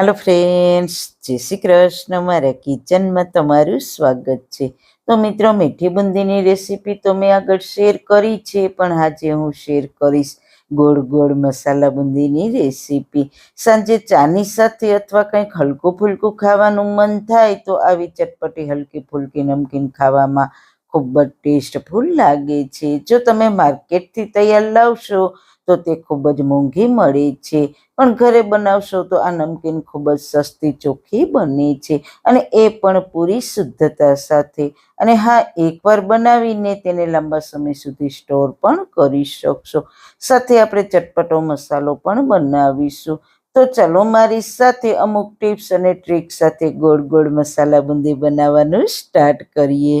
હાલો friends જય શ્રી કૃષ્ણ. મારા કિચનમાં તમારું સ્વાગત છે. તો મિત્રો, મીઠી બુંદીની રેસીપી તો મેં આગળ શેર કરી છે, પણ આજે હું શેર કરીશ ગોળ ગોળ મસાલા બુંદીની રેસીપી. સાંજે ચાની સાથે અથવા કંઈક હલકું ફૂલકું ખાવાનું મન થાય, તો આવી ચટપટી, હલકી ફૂલકી, નમકીન ખાવામાં ખૂબ જ ટેસ્ટફુલ લાગે છે. જો તમે માર્કેટથી તૈયાર લાવશો તો તે ખૂબ જ મોંઘી મળે છે. પણ ઘરે બનાવશો તો આ નમકીન ખૂબ જ સસ્તી, ચોખ્ખી બને છે અને એ પણ પૂરી શુદ્ધતા સાથે. અને હા, એકવાર બનાવીને તેને લાંબા સમય સુધી સ્ટોર પણ કરી શકશો. સાથે આપણે ચટપટો મસાલો પણ બનાવીશું. તો ચલો મારી સાથે અમુક ટિપ્સ અને ટ્રીક સાથે ગોળ ગોળ મસાલા બુંદી બનાવવાનું સ્ટાર્ટ કરીએ.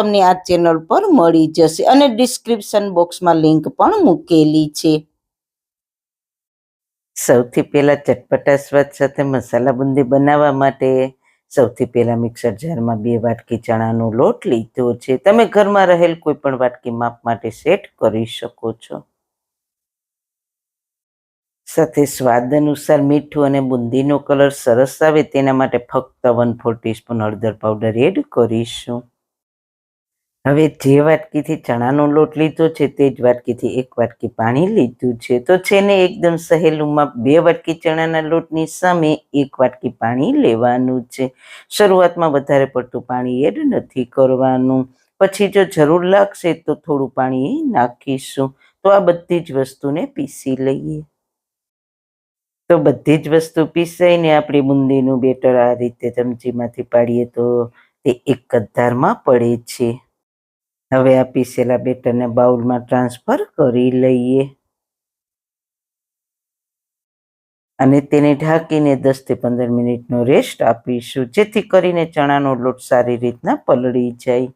તમને આ ચેનલ પર મળી જશે અને ડિસ્ક્રિપ્શન બોક્સમાં લિંક પણ મૂકેલી છે. સૌથી પહેલા ચટપટા સ્વાદ સાથે મસાલા બુંદી બનાવવા માટે સૌથી પહેલા મિક્સર જારમાં બે વાટકી ચણાનો લોટ લીધો છે. તમે ઘરમાં રહેલ કોઈ પણ વાટકી માપ માટે સેટ કરી શકો છો. સાથે સ્વાદ અનુસાર મીઠું અને બુંદીનો કલર સરસ આવે તેના માટે ફક્ત વન ફોર ટીસ્પૂન હળદર પાવડર એડ કરીશું. હવે જે વાટકીથી ચણાનો લોટ લીધો છે તે જ વાટકીથી એક વાટકી પાણી લીધું છે. તો છે ને એકદમ સહેલુંમાં બે વાટકી ચણાના લોટની સામે એક વાટકી પાણી લેવાનું છે. શરૂઆતમાં વધારે પડતું પાણી એડ નથી કરવાનું. પછી જો જરૂર લાગશે તો થોડું પાણી નાખીશું. તો આ બધી જ વસ્તુને પીસી લઈએ. તો બધી જ વસ્તુ પીસાઈને આપણી બુંદીનું બેટર આ રીતે ચમચીમાંથી પાડીએ તો તે એક જ પડે છે. હવે આ પીસેલા બેટરને બાઉલમાં ટ્રાન્સફર કરી લઈએ. અને તેને ઢાંકીને દસથી પંદર મિનિટનો રેસ્ટ આપીશું, જેથી કરીને ચણાનો લોટ સારી રીતના પલળી જાય.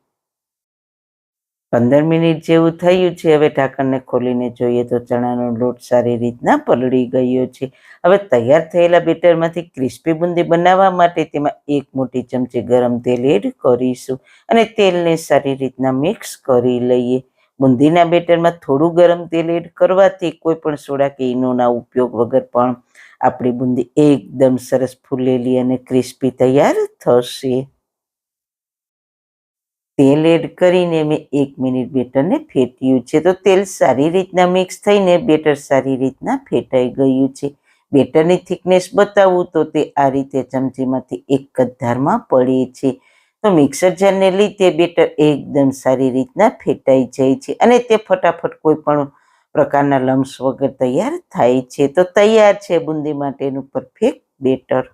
પંદર મિનિટ જેવું થયું છે, હવે ઢાંકણને ખોલીને જોઈએ તો ચણાનો લોટ સારી રીતના પલળી ગયો છે. હવે તૈયાર થયેલા બેટરમાંથી ક્રિસ્પી બુંદી બનાવવા માટે તેમાં એક મોટી ચમચી ગરમ તેલ એડ કરીશું અને તેલને સારી રીતના મિક્સ કરી લઈએ. બુંદીના બેટરમાં થોડું ગરમ તેલ એડ કરવાથી કોઈ પણ સોડા કે ઈનોના ઉપયોગ વગર પણ આપણી બુંદી એકદમ સરસ ફૂલેલી અને ક્રિસ્પી તૈયાર થશે. તેલ એડ કરીને મેં એક મિનિટ બેટરને ફેટ્યું છે. તો તેલ સારી રીતના મિક્સ થઈને બેટર સારી રીતના ફેટાઈ ગયું છે. બેટરની થિકનેસ બતાવું તો તે આ રીતે ચમચીમાંથી એક જ ધારમાં પડે છે. તો મિક્સર જારને લીધે બેટર એકદમ સારી રીતના ફેટાઈ જાય છે અને તે ફટાફટ કોઈ પણ પ્રકારના લમ્સ વગર તૈયાર થાય છે. તો તૈયાર છે બુંદી માટેનું પરફેક્ટ બેટર.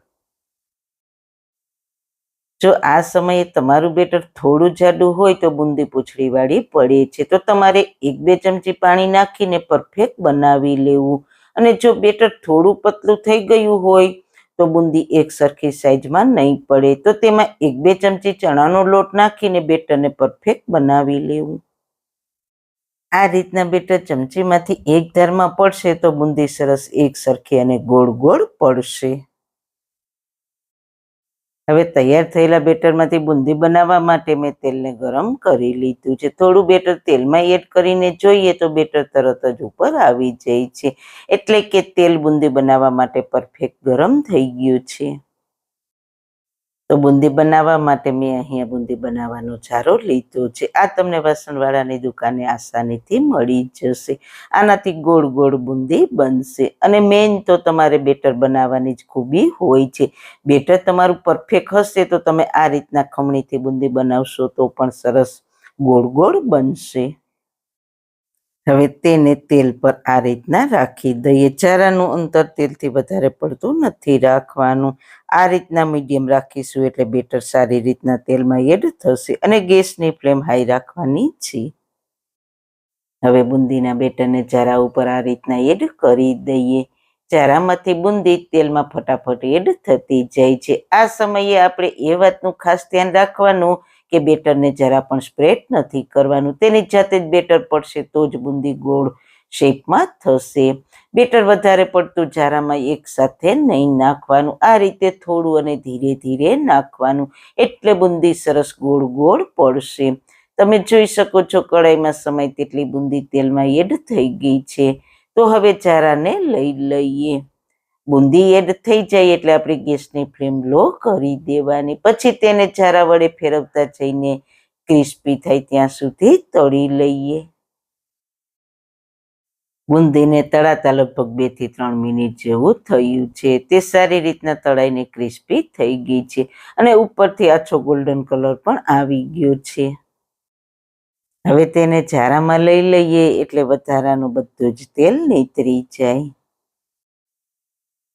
જો આ સમયે તમારું બેટર થોડું જાડું હોય તો બુંદી પૂછડીવાળી પડે છે. તો તમારે એક બે ચમચી પાણી નાખીને પરફેક્ટ બનાવી લેવું. અને જો બેટર થોડું પતલું થઈ ગયું હોય તો બુંદી એક સરખી સાઈઝમાં નહીં પડે. તો તેમાં એક બે ચમચી ચણાનો લોટ નાખીને બેટરને પરફેક્ટ બનાવી લેવું. આ રીતના બેટર ચમચીમાંથી એક ધારમાં પડશે તો બુંદી સરસ એક સરખી અને ગોળ ગોળ પડશે. હવે તૈયાર થયેલા બેટરમાંથી બુંદી બનાવવા માટે મેં તેલને ગરમ કરી લીધું છે. થોડું બેટર તેલમાં એડ કરીને જોઈએ તો બેટર તરત જ ઉપર આવી જાય છે. એટલે કે તેલ બુંદી બનાવવા માટે પરફેક્ટ ગરમ થઈ ગયું છે. તો બુંદી બનાવવા માટે મેં અહીંયા બુંદી બનાવવાનો જારો લીધો છે. આ તમને વાસણવાળાની દુકાને આસાનીથી મળી જશે. આનાથી ગોળ ગોળ બુંદી બનશે. અને મેઇન તો તમારે બેટર બનાવવાની જ ખૂબી હોય છે. બેટર તમારું પરફેક્ટ હશે તો તમે આ રીતના ખમણીથી બુંદી બનાવશો તો પણ સરસ ગોળ ગોળ બનશે. હવે તેને તેલ પર આ રીતના રાખી દઈએ. ચારાનું અંતર તેલથી વધારે પડતું નથી રાખવાનું. આ રીતના મીડિયમ રાખીશું એટલે બેટર સારી રીતના તેલમાં એડ થશે અને ગેસની ફ્લેમ હાઈ રાખવાની છે. હવે બુંદીના બેટરને ચારા ઉપર આ રીતના એડ કરી દઈએ. ચારામાંથી બુંદી તેલમાં ફટાફટ એડ થતી જાય છે. આ સમયે આપણે એ વાતનું ખાસ ધ્યાન રાખવાનું કે બેટરને જરા પણ સ્પ્રેડ નથી કરવાનું. તેની જાતે જ બેટર પડશે તો જ બુંદી ગોળ શેપમાં થશે. બેટર વધારે પડતું જારામાં એકસાથે નહીં નાખવાનું. આ રીતે થોડું અને ધીરે ધીરે નાખવાનું. એટલે બુંદી સરસ ગોળ ગોળ પડશે. તમે જોઈ શકો છો કડાઈમાં સમય તેટલી બુંદી તેલમાં એડ થઈ ગઈ છે. તો હવે ચારાને લઈ લઈએ. બુંદી એડ થઈ જાય એટલે આપણે ગેસની ફ્લેમ લો કરી દેવાની. પછી તેને ચારા વડે ફેરવતા જઈને ક્રિસ્પી થાય ત્યાં સુધી તળી લઈએ. બુંદીને તળાતા લગભગ બેથી ત્રણ મિનિટ જેવું થયું છે. તે સારી રીતના તળાઈને ક્રિસ્પી થઈ ગઈ છે અને ઉપરથી આછો ગોલ્ડન કલર પણ આવી ગયો છે. હવે તેને ઝારામાં લઈ લઈએ એટલે વધારાનું બધું જ તેલ નીતરી જાય.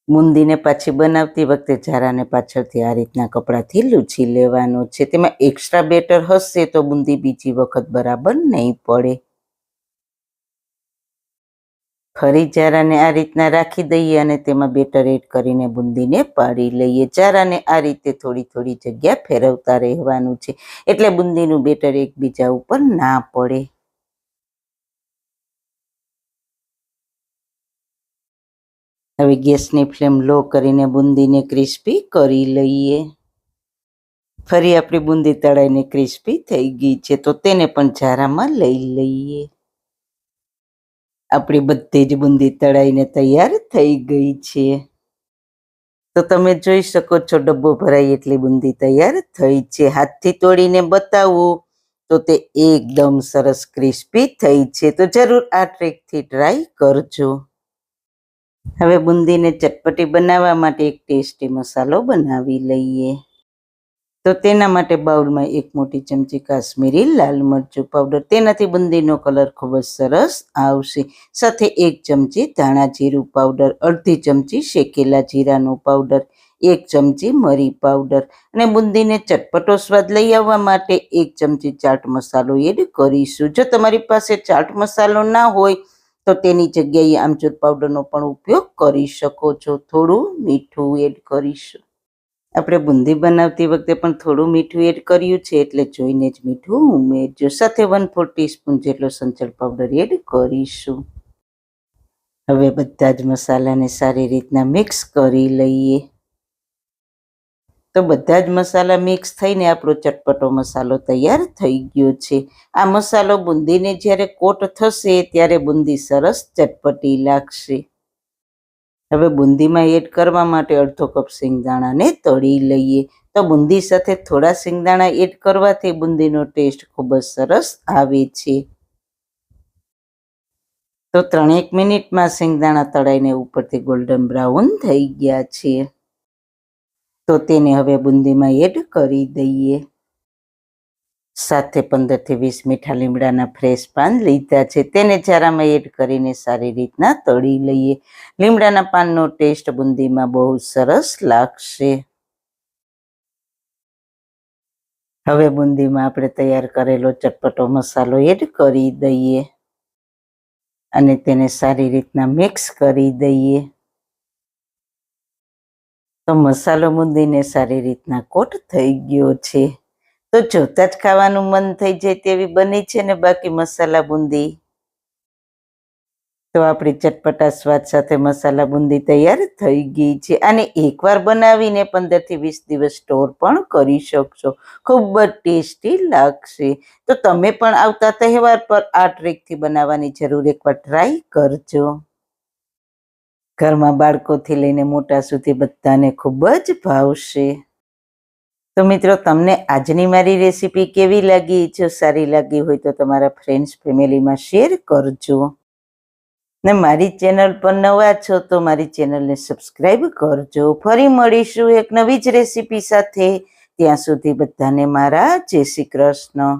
બુંદીને પાછી બનાવતી વખતે ઝારાને પાછળથી આ રીતના કપડાથી લૂછી લેવાનું છે. તેમાં એક્સ્ટ્રા બેટર હશે તો બુંદી બીજી વખત બરાબર નહીં પડે. ફરી ઝારાને આ રીતના રાખી દઈએ અને તેમાં બેટર એડ કરીને બુંદીને પાડી લઈએ. ચારાને આ રીતે થોડી થોડી જગ્યા ફેરવતા રહેવાનું છે. એટલે બુંદીનું બેટર એકબીજા ઉપર ના પડે. હવે ગેસની ફ્લેમ લો કરીને બુંદીને ક્રિસ્પી કરી લઈએ. ફરી આપણી બુંદી તળાઈને ક્રિસ્પી થઈ ગઈ છે, તો તેને પણ ઝારામાં લઈ લઈએ. આપણી બધી જ બુંદી તળાઈને તૈયાર થઈ ગઈ છે. તો તમે જોઈ શકો છો, ડબ્બો ભરાય એટલી બુંદી તૈયાર થઈ છે. હાથથી તોડીને બતાવું તો તે એકદમ સરસ ક્રિસ્પી થઈ છે. તો જરૂર આ ટ્રીકથી ટ્રાય કરજો. હવે બુંદીને ચટપટી બનાવવા માટે એક ટેસ્ટી મસાલો બનાવી લઈએ. તો તેના માટે બાઉલમાં એક મોટી ચમચી કાશ્મીરી લાલ મરચું પાવડર તેનાથી બુંદીનો કલર ખૂબ જ સરસ આવશે. સાથે એક ચમચી ધાણા જીરું પાવડર અડધી ચમચી શેકેલા જીરાનો પાવડર એક ચમચી મરી પાવડર અને બુંદીને ચટપટો સ્વાદ લઈ આવવા માટે એક ચમચી ચાટ મસાલો એડ કરીશું. જો તમારી પાસે ચાટ મસાલો ના હોય તો તેની જગ્યાએ આમચૂર પાવડરનો પણ ઉપયોગ કરી શકો છો. થોડું મીઠું એડ કરીશું. આપણે બુંદી બનાવતી વખતે પણ થોડું મીઠું એડ કર્યું છે એટલે જોઈને જ મીઠું ઉમેરજો. સાથે વન ફોર ટીસ્પૂન જેટલો સંચળ પાવડર એડ કરીશું. હવે બધા જ મસાલાને સારી રીતના મિક્સ કરી લઈએ. તો બધા જ મસાલા મિક્સ થઈને આપણો ચટપટો મસાલો તૈયાર થઈ ગયો છે. આ મસાલો બુંદીને જ્યારે કોટ થશે ત્યારે બુંદી સરસ ચટપટી લાગશે. હવે બુંદીમાં એડ કરવા માટે અડધો કપ સિંગદાણાને તળી લઈએ. તો બુંદી સાથે થોડા સિંગદાણા એડ કરવાથી બુંદીનો ટેસ્ટ ખૂબ જ સરસ આવે છે. તો ત્રણેક મિનિટમાં સિંગદાણા તળાઈને ઉપરથી ગોલ્ડન બ્રાઉન થઈ ગયા છે. તો તેને હવે બુંદીમાં એડ કરી દઈએ. સાથે પંદરથી વીસ મીઠા લીમડાના ફ્રેશ પાન લીધા છે. તેને ચારામાં એડ કરીને સારી રીતના તળી લઈએ. લીમડાના પાનનો ટેસ્ટ બુંદીમાં બહુ સરસ લાગશે. હવે બુંદીમાં આપણે તૈયાર કરેલો ચટપટો મસાલો એડ કરી દઈએ અને તેને સારી રીતના મિક્સ કરી દઈએ. તો મસાલો બુંદીને સારી રીતના કોટ થઈ ગયો છે. તો જોતા જ ખાવાનું મન થઈ જાય તેવી બની છે ને બાકી મસાલા બુંદી. તો આપણી ચટપટા સ્વાદ સાથે મસાલા બુંદી તૈયાર થઈ ગઈ છે અને એકવાર બનાવીને પંદરથી વીસ દિવસ સ્ટોર પણ કરી શકશો. ખૂબ જ ટેસ્ટી લાગશે. તો તમે પણ આવતા તહેવાર પર આ ટ્રીકથી બનાવવાની જરૂર એકવાર ટ્રાય કરજો. ઘરમાં બાળકોથી લઈને મોટા સુધી બધાને ખૂબ જ ભાવશે તો મિત્રો, તમને આજની મારી રેસીપી કેવી લાગી? જો સારી લાગી હોય તો તમારા ફ્રેન્ડ્સ ફેમિલીમાં શેર કરજો. ને મારી ચેનલ પર નવા છો તો મારી ચેનલને સબસ્ક્રાઈબ કરજો. ફરી મળીશું એક નવી જ રેસીપી સાથે. ત્યાં સુધી બધાને મારા જય શ્રી કૃષ્ણ.